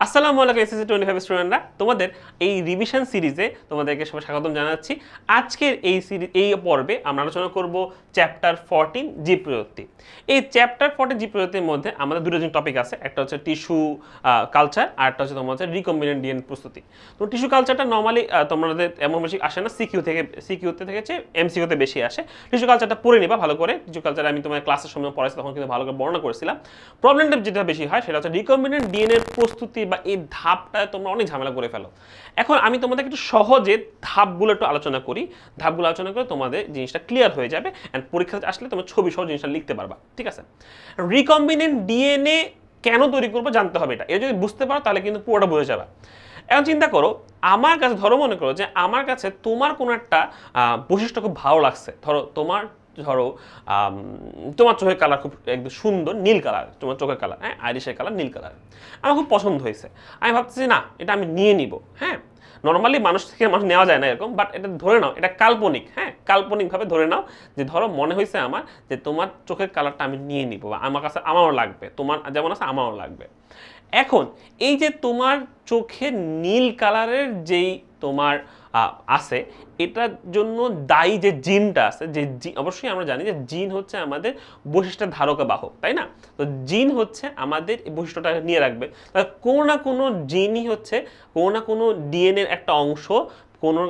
আসসালামু আলাইকুম, SSC twenty five স্টুডেন্টরা তোমাদের এই রিভিশন সিরিজে তোমাদেরকে সবাই স্বাগতম জানাচ্ছি। আজকের এই সিরিজ এই পর্বে আমরা আলোচনা করব চ্যাপ্টার ফোরটিন জীব প্রযুক্তি। এই চ্যাপ্টার ফোরটিন জীব প্রযুক্তির মধ্যে আমাদের দুটো জন টপিক আছে, একটা হচ্ছে টিস্যু কালচার আর একটা হচ্ছে তোমার হচ্ছে রিকম্বিনেন্ট ডিএন প্রস্তুতি। তো টিস্যু কালচারটা নর্মালি তোমাদের এমন বেশি আসে না সিকিউ থেকে সিকিউতে থেকে এমসিকিউতে বেশি আসে। টিস্যু কালচারটা পড়ে নিবা ভালো করে। টিস্যু কালচার আমি তোমার ক্লাসের সময় পড়াইছি, তখন কিন্তু ভালো করে বর্ণনা করেছিলাম। প্রবলেমটা যেটা বেশি হয়, সেটা হচ্ছে রিকম্বিনেন্ট ডিএনএর প্রস্তুতি বা এই ধাপটা তোমরা অনেক ঝামেলা করে ফেলো। এখন আমি তোমাদের একটু সহজে ধাপগুলো একটু আলোচনা করি। ধাপগুলো আলোচনা করে তোমাদের জিনিসটা ক্লিয়ার হয়ে যাবে অ্যান্ড পরীক্ষাতে আসলে তোমার ছবি সহ জিনিসটা লিখতে পারবা, ঠিক আছে? রিকম্বিনেন্ট ডিএনএ কেন তৈরি করব জানতে হবে এটা। এটা যদি বুঝতে পারো তাহলে কিন্তু পুরোটা বুঝে যাবে। এখন চিন্তা করো, আমার কাছে, ধরো মনে করো যে আমার কাছে তোমার কোনো একটা বৈশিষ্ট্য খুব ভালো লাগছে। ধরো তোমার ধরো তোমার চোখের কালার খুব একদম সুন্দর, নীল কালার তোমার চোখের কালার হ্যাঁ? আইরিশের কালার নীল কালার আমার খুব পছন্দ হয়েছে। আমি ভাবতেছি, না, এটা আমি নিয়ে নিব। হ্যাঁ? নর্মালি মানুষ থেকে মানুষ নেওয়া যায় না এরকম বাট এটা ধরে নাও, এটা কাল্পনিক হ্যাঁ? কাল্পনিকভাবে ধরে নাও যে, ধরো মনে হয়েছে আমার যে, তোমার চোখের কালারটা আমি নিয়ে নিব বা আমার কাছে আমারও লাগবে, তোমার যেমন আছে আমারও লাগবে। এখন, এই যে তোমার চোখে নীল কালারের যেই তোমার আছে। এটার জন্য দায়ী যে জিনটা আছে, যে অবশ্যই আমরা জানি যে জিন হচ্ছে আমাদের বৈশিষ্ট্যের ধারক বাহক, তাই না? তো জিন হচ্ছে আমাদের এই বৈশিষ্ট্যটা নিয়ে রাখবে। তাহলে কোনো না কোনো জিনই হচ্ছে, কোনো না কোনো ডিএনএর একটা অংশ কোনো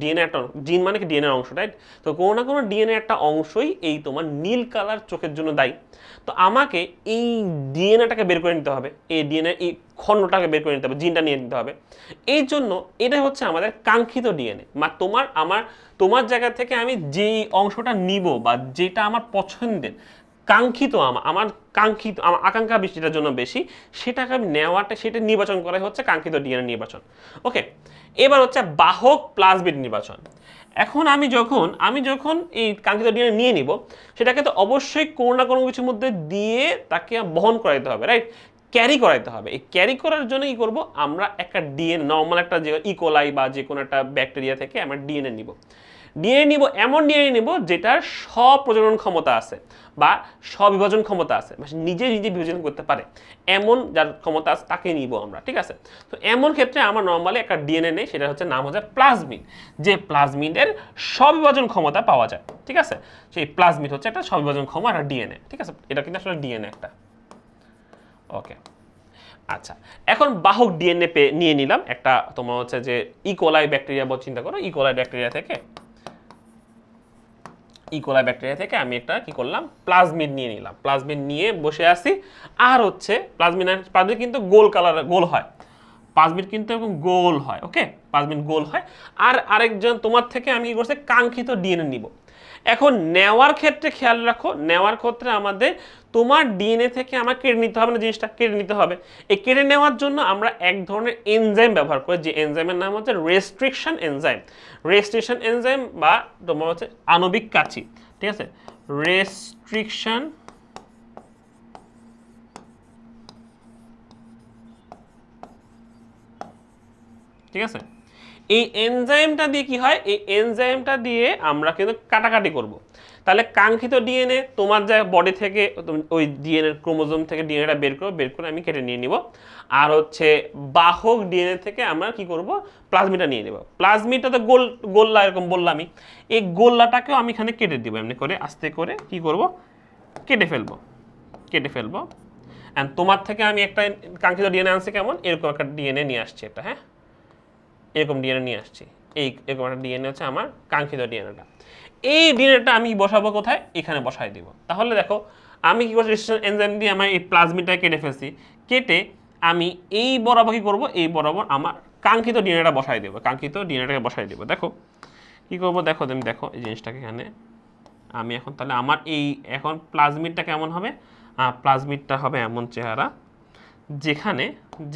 ডিএনএ একটা জিন মানে কি ডিএনএর অংশ রাইট তো কোনো না কোনো ডিএনএ একটা অংশই এই তোমার নীল কালার চোখের জন্য দায়ী। তো আমাকে এই ডিএনএটাকে বের করে নিতে হবে, এই ডিএনএ এই খণ্ডটাকে বের করে নিতে হবে জিনটা নিয়ে নিতে হবে। এই জন্য এটা হচ্ছে আমাদের কাঙ্ক্ষিত ডিএনএ মা তোমার, আমার, তোমার জায়গা থেকে আমি যেই অংশটা নিব বা যেটা আমার পছন্দের কাঙ্ক্ষিত আমার কাঙ্ক্ষিত আমার আকাঙ্ক্ষা বৃষ্টিটার জন্য বেশি, সেটাকে আমি নেওয়াটা, সেটা নির্বাচন করাই হচ্ছে কাঙ্ক্ষিত ডিএনএ নির্বাচন। ওকে, এবার হচ্ছে বাহক প্লাজমিড নির্বাচন। এখন আমি যখন আমি যখন এই কাঙ্ক্ষিত ডিএনএ নিয়ে নিব, সেটাকে তো অবশ্যই কোনো না কোনো কিছুর মধ্যে দিয়ে তাকে বহন করাইতে হবে রাইট ক্যারি করাইতে হবে। এই ক্যারি করার জন্য কি করব আমরা একটা ডিএনএ নর্মাল একটা যে ইকোলাই বা যে কোনো একটা ব্যাকটেরিয়া থেকে আমরা ডিএনএ নিব। ডিএনএ নিব, এমন ডিএনএ নিব যেটার স্বপ্রজনন ক্ষমতা আছে বা স্ববিভাজন ক্ষমতা আছে মানে নিজে নিজে বিভাজন করতে পারে। এমন যার ক্ষমতা আছে তাকে নিব আমরা, ঠিক আছে? তো এমন ক্ষেত্রে আমার নর্মালি একটা ডিএনএ নেই, সেটা হচ্ছে নাম হচ্ছে প্লাজমিড যে প্লাজমিডের স্ববিভাজন ক্ষমতা পাওয়া যায়, ঠিক আছে? সেই প্লাজমিড হচ্ছে একটা স্ববিভাজন ক্ষমতা একটা ডিএনএ, ঠিক আছে? এটা কিন্তু আসলে ডিএনএ একটা। ওকে আচ্ছা এখন বাহক ডিএনএ নিয়ে নিলাম, একটা তোমার হচ্ছে যে ইকোলাই ব্যাকটেরিয়া বল, চিন্তা করো ইকোলাই ব্যাকটেরিয়া থেকে ইকোলাই ব্যাকটেরিয়া থেকে আমি একটা কি করলাম? প্লাজমিড নিয়ে নিলাম। প্লাজমিড নিয়ে বসে আসি আর হচ্ছে প্লাজমিড প্লাজমিড কিন্তু গোল কালার গোল হয়। প্লাজমিড কিন্তু এরকম গোল হয় ওকে প্লাজমিড গোল হয়। আর আরেকজন তোমার থেকে আমি কি করছি? কাঙ্ক্ষিত ডিএনএ নিব। এখন নেওয়ার ক্ষেত্রে খেয়াল রাখো, নেওয়ার ক্ষেত্রে আমাদের তোমার ডিএনএ থেকে আমার কেড়ে নিতে হবে না, জিনিসটা কেড়ে নিতে হবে। এই কেড়ে নেওয়ার জন্য আমরা এক ধরনের এনজাইম ব্যবহার করি, যে এনজাইমের নাম হচ্ছে রেস্ট্রিকশন এনজাইম রেস্ট্রিকশন এনজাইম বা তোমার হচ্ছে আণবিক কাচি, ঠিক আছে? রেস্ট্রিকশন ঠিক আছে? এই এনজাইমটা দিয়ে কি হয়? এই এনজাইমটা দিয়ে আমরা কিন্তু কাটাকাটি করব। তাহলে কাঙ্ক্ষিত ডিএনএ তোমার যা বডি থেকে ওই ডিএনএ ক্রোমোজোম থেকে ডিএনএটা বের করো, বের করে আমি কেটে নিয়ে নিব। আর হচ্ছে বাহক ডিএনএ থেকে আমরা কি করব? প্লাজমিটা নিয়ে নেব। প্লাজমিটা তো গোল, গোল্লা এরকম বললামই। এই গোল্লাটাকেও আমি এখানে কেটে দিব এমনি করে, আস্তে করে কি করব? কেটে ফেলব। কেটে ফেলব। অ্যান্ড তোমার থেকে আমি একটা কাঙ্ক্ষিত ডিএনএ আনছি কেমন? এরকম একটা ডিএনএ নিয়ে আসছি এটা হ্যাঁ? এরকম ডিএনএ নিয়ে আসছি। এই এরকম একটা ডিএনএ হচ্ছে আমার কাঙ্ক্ষিত ডিএনএটা এই ডিএনএটা আমি বসাবো কোথায়? এখানে বসাই দিব। তাহলে দেখো, আমি কী করছি? এনজাইম দিয়ে আমার এই প্লাজমিডটা কেটে ফেলছি। কেটে আমি এই বরাবর কী করব? এই বরাবর আমার কাঙ্ক্ষিত ডিএনএটা বসাই দেবো। কাঙ্ক্ষিত ডিএনএটাকে বসাই দেবো। দেখো, কি করব? দেখো, তুমি দেখো এই জিনিসটাকে এখানে। আমি এখন তাহলে আমার এই এখন প্লাজমিডটা কেমন হবে? প্লাজমিডটা হবে এমন চেহারা যেখানে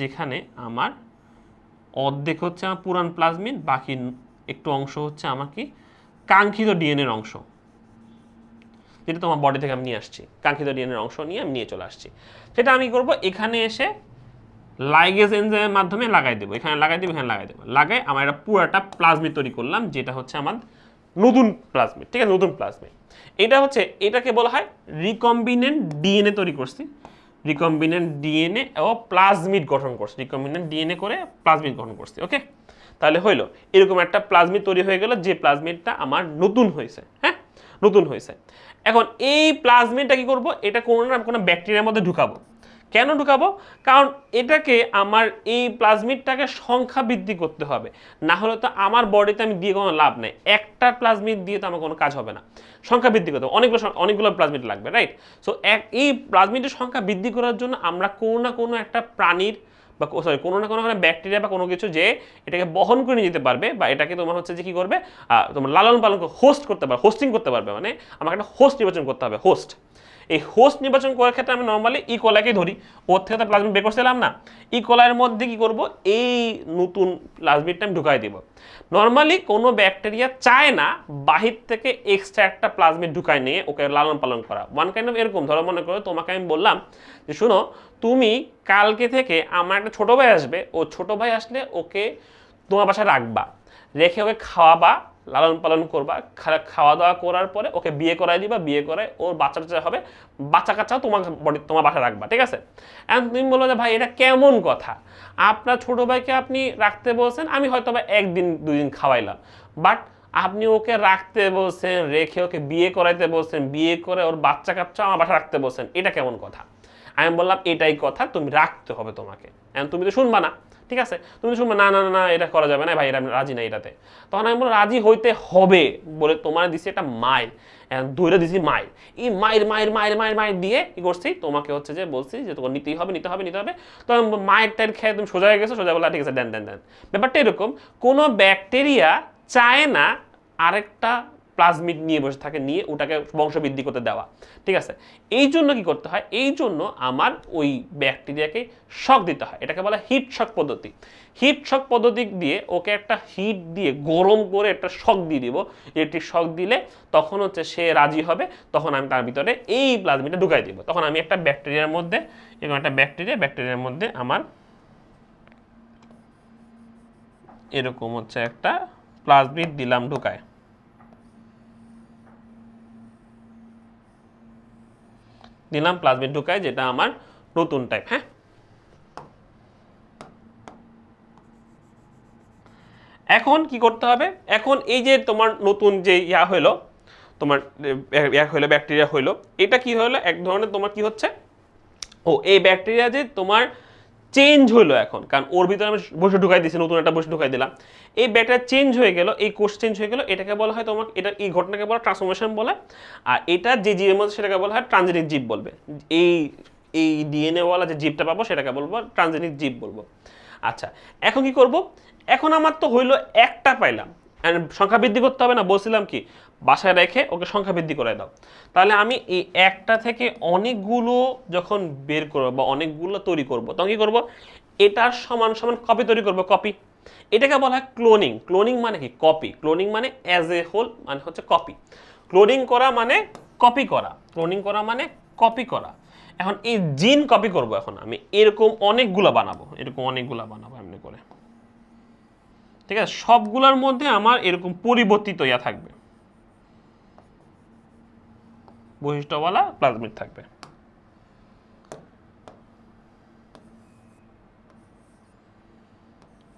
যেখানে আমার অর্ধেক হচ্ছে আমার পুরান প্লাজমিড বাকি একটু অংশ হচ্ছে আমার কি? কাঙ্ক্ষিত ডিএনএর অংশ। যেটা তোমার বডি থেকে আমি নিয়ে আসছি। কাঙ্ক্ষিত ডিএনএর অংশ নিয়ে আমি নিয়ে চলে আসছি। সেটা আমি করব এখানে এসে লাইগেজ এনজাইমের মাধ্যমে লাগাই দেবো। এখানে লাগাই দেবো, এখানে লাগাই দেবো। লাগাই আমার একটা পুরাটা প্লাজমিড তৈরি করলাম, যেটা হচ্ছে আমার নতুন প্লাজমিড ঠিক আছে? নতুন প্লাজমিড এটা হচ্ছে, এটাকে বলা হয় রিকম্বিনেন্ট ডিএনএ তৈরি করছি। রিকম্বিনেন্ট ডিএনএ ও প্লাজমিড গঠন করছে। রিকম্বিনেন্ট ডিএনএ করে প্লাজমিড গঠন করছে ওকে তাহলে হইল, এরকম একটা প্লাজমিড তৈরি হয়ে গেল, যে প্লাজমিডটা আমার নতুন হয়েছে হ্যাঁ? নতুন হয়েছে। এখন এই প্লাজমিডটা কি করব? এটা কোনো না কোনো ব্যাকটেরিয়ার মধ্যে ঢুকাবো। কেন ঢুকাবো? কারণ এটাকে আমার এই প্লাজমিডটাকে সংখ্যা বৃদ্ধি করতে হবে। না হলে তো আমার বডিতে আমি দিয়ে কোনো লাভ নেই। একটা প্লাজমিড দিয়ে তো আমার কোনো কাজ হবে না। সংখ্যা বৃদ্ধি করতে হবে। অনেকগুলো অনেকগুলো প্লাজমিড লাগবে রাইট সো এক এই প্লাজমিডের সংখ্যা বৃদ্ধি করার জন্য আমরা কোনো না কোনো একটা প্রাণীর বা সরি কোনো না কোনো একটা ব্যাকটেরিয়া বা কোনো কিছু যে এটাকে বহন করে নিয়ে যেতে পারবে বা এটাকে তোমার হচ্ছে যে কী করবে? তোমার লালন পালন হোস্ট করতে পারবে হোস্টিং করতে পারবে। মানে আমাকে একটা হোস্ট নির্বাচন করতে হবে হোস্ট এই হোস্ট নির্বাচন করার ক্ষেত্রে আমি নর্মালি ই কোলাকে ধরি। ওর থেকে তো প্লাজমিড বের করছিলাম না। ই কোলার মধ্যে কি করব? এই নতুন প্লাজমিডটা আমি ঢুকাই দিব। নর্মালি কোনো ব্যাকটেরিয়া চায় না বাহির থেকে এক্সট্রা একটা প্লাজমিট ঢুকায় নিয়ে ওকে লালন পালন করা। ওয়ান কাইন্ড অফ এরকম, ধরো মনে করো তোমাকে আমি বললাম যে, শুনো, তুমি কালকে থেকে আমার একটা ছোট ভাই আসবে। ও ছোটো ভাই আসলে ওকে তোমার বাসায় রাখবা। রেখে ওকে খাওয়াবা। লালন পালন করবা খাওয়া দাওয়া করার পরে ওকে বিয়ে করাই দিবা, বিয়ে করায় ওর বাচ্চা টাচ্চা হবে বাচ্চা কাচ্চাও তোমার তোমার বাসায় রাখবা, ঠিক আছে? এখন তুমি বলো যে, ভাই, এটা কেমন কথা? আপনার ছোট ভাইকে আপনি রাখতে বলছেন, আমি হয়তো বা একদিন দুই দিন খাওয়াইলাম। বাট আপনি ওকে রাখতে বলছেন, রেখে ওকে বিয়ে করাইতে বলছেন, বিয়ে করে ওর বাচ্চা কাচ্চা আমার বাসায় রাখতে বলছেন, এটা কেমন কথা? আমি বললাম এটাই কথা তুমি রাখতে হবে তোমাকে। তুমি তো শুনবা না ঠিক আছে? তুমি তো শুনবে না না না, এটা করা যাবে না ভাই এটা রাজি না এটাতে। তখন আমি বললাম রাজি হইতে হবে বলে তোমার দিছি একটা মাইল। দৌড়ে দিছি মাইল। এই মায়ের মায়ের মায়ের মায়ের মায়ের দিয়ে কি করছি? তোমাকে হচ্ছে যে বলছি যে তোমার নিতেই হবে নিতে হবে নিতে হবে। তখন মায়ের টাইর খেয়ে তুমি সোজা হয়ে গেছো? সোজা বলা ঠিক আছে দেন দেন দেন। ব্যাপারটা এরকম কোনো ব্যাকটেরিয়া চায় না আরেকটা প্লাজমিড নিয়ে বসে থাকে, নিয়ে ওটাকে বংশবৃদ্ধি করতে দেওয়া। ঠিক আছে? এই জন্য কি করতে হয়? এই জন্য আমার ওই ব্যাকটেরিয়াকে শক দিতে হয়। এটাকে বলা হিট শক পদ্ধতি। হিট শক পদ্ধতি দিয়ে ওকে একটা হিট দিয়ে, গরম করে একটা শক দিয়ে দিব। ইলেকট্রিক শক দিলে তখন হচ্ছে সে রাজি হবে। তখন আমি তার ভিতরে এই প্লাজমিডটা ঢুকাই দিব। তখন আমি একটা ব্যাকটেরিয়ার মধ্যে এবং একটা ব্যাকটেরিয়া, ব্যাকটেরিয়ার মধ্যে আমার এরকম হচ্ছে একটা প্লাজমিড দিলাম ঢুকায়। দিলাম প্লাজমিড ঢুকায় যেটা আমার নতুন টাইপ হ্যাঁ? এখন কি করতে হবে? এখন এই যে তোমার নতুন যে ইয়া হইল, তোমার ইয়া হইল ব্যাকটেরিয়া হইল, এটা কি হলো এক ধরনের তোমার কি হচ্ছে? ও, এই ব্যাকটেরিয়া যে তোমার চেঞ্জ হলো এখন। কারণ ওর ভিতরে আমি বসে ঢুকাই দিয়েছি, নতুন একটা বসে ঢুকাই দিলাম। এই ব্যাটার চেঞ্জ হয়ে গেল, এই কোষ চেঞ্জ হয়ে গেল, এটাকে বলা হয় তোমার এটা এই ঘটনাকে বলা ট্রান্সফরমেশন বলে। আর এটা যে জীবের মধ্যে সেটাকে বলা হয় ট্রানজেনিক জীব বলবে। এই এই ডিএনএ ওয়ালা যে জীবটা পাবো সেটাকে বলব ট্রানজেনিক জীব বলব। আচ্ছা এখন কি করব? এখন আমার তো হইল একটা পাইলাম। সংখ্যা বৃদ্ধি করতে হবে না, বলছিলাম কি? বাসায় রেখে ওকে সংখ্যা বৃদ্ধি করে দাও। তাহলে আমি এই একটা থেকে অনেকগুলো যখন বের করব বা অনেকগুলো তৈরি করব, তখন কি করব? এটার সমান সমান কপি তৈরি করব কপি এটাকে বলা হয় ক্লোনিং ক্লোনিং মানে কি? কপি ক্লোনিং মানে অ্যাজ এ হোল মানে হচ্ছে কপি ক্লোনিং করা মানে কপি করা। ক্লোনিং করা মানে কপি করা। এখন এই জিন কপি করব এখন আমি। এরকম অনেকগুলো বানাবো। এরকম অনেকগুলো বানাবো এমনি করে। ঠিক আছে? সবগুলোর মধ্যে আমার এরকম পরিবর্তিত ইয়া থাকবে। বৈশিষ্ট্যওয়ালা প্লাজমিড থাকবে।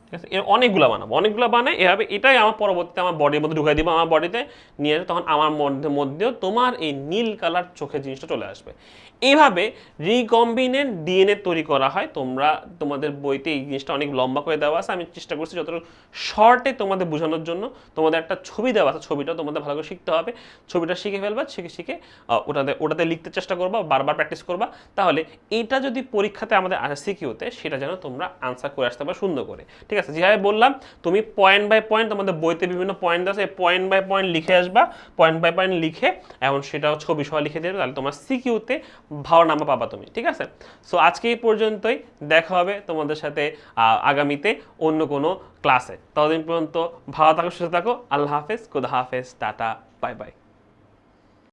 ঠিক আছে? এর অনেকগুলো বানাবো। অনেকগুলো বানাই, এভাবে এটাই আমার পরবর্তীতে আমার বডির মধ্যে ঢুকাই দিব, আমার বডিতে নিয়ে এসে তখন আমার মধ্যে, মধ্যেও তোমার এই নীল কালার চোখের জিনিসটা চলে আসবে। এইভাবে রিকম্বিনেন্ট ডিএনএ তৈরি করা হয়। তোমরা, তোমাদের বইতে এই জিনিসটা অনেক লম্বা করে দেওয়া আছে। আমি চেষ্টা করছি যতটুকু শর্টে তোমাদের বোঝানোর জন্য, তোমাদের একটা ছবি দেওয়া আছে। ছবিটা তোমাদের ভালো করে শিখতে হবে। ছবিটা শিখে ফেলবা, শিখে শিখে ওটাতে ওটাতে লিখতে চেষ্টা করবা, বারবার প্র্যাকটিস করবা। তাহলে এটা যদি পরীক্ষাতে আমাদের আসে সিকিউতে সেটা যেন তোমরা আনসার করে আসতে পারো সুন্দর করে। ঠিক আছে? যেভাবে বললাম, তুমি পয়েন্ট বাই পয়েন্ট তোমাদের বইতে বিভিন্ন পয়েন্ট আছে পয়েন্ট বাই পয়েন্ট লিখে আসবা পয়েন্ট বাই পয়েন্ট লিখে এবং সেটাও ছবি সহ লিখে দেবে তাহলে তোমার সিকিউতে ভালো নাম্বার পাবা তুমি, ঠিক আছে? সো আজকে এই পর্যন্তই, দেখা হবে তোমাদের সাথে আগামীতে অন্য কোনো ক্লাসে ততদিন পর্যন্ত ভালো থাকো, সুস্থ থাকো, আল্লাহ হাফেজ, খুদা হাফেজ, টাটা বাই বাই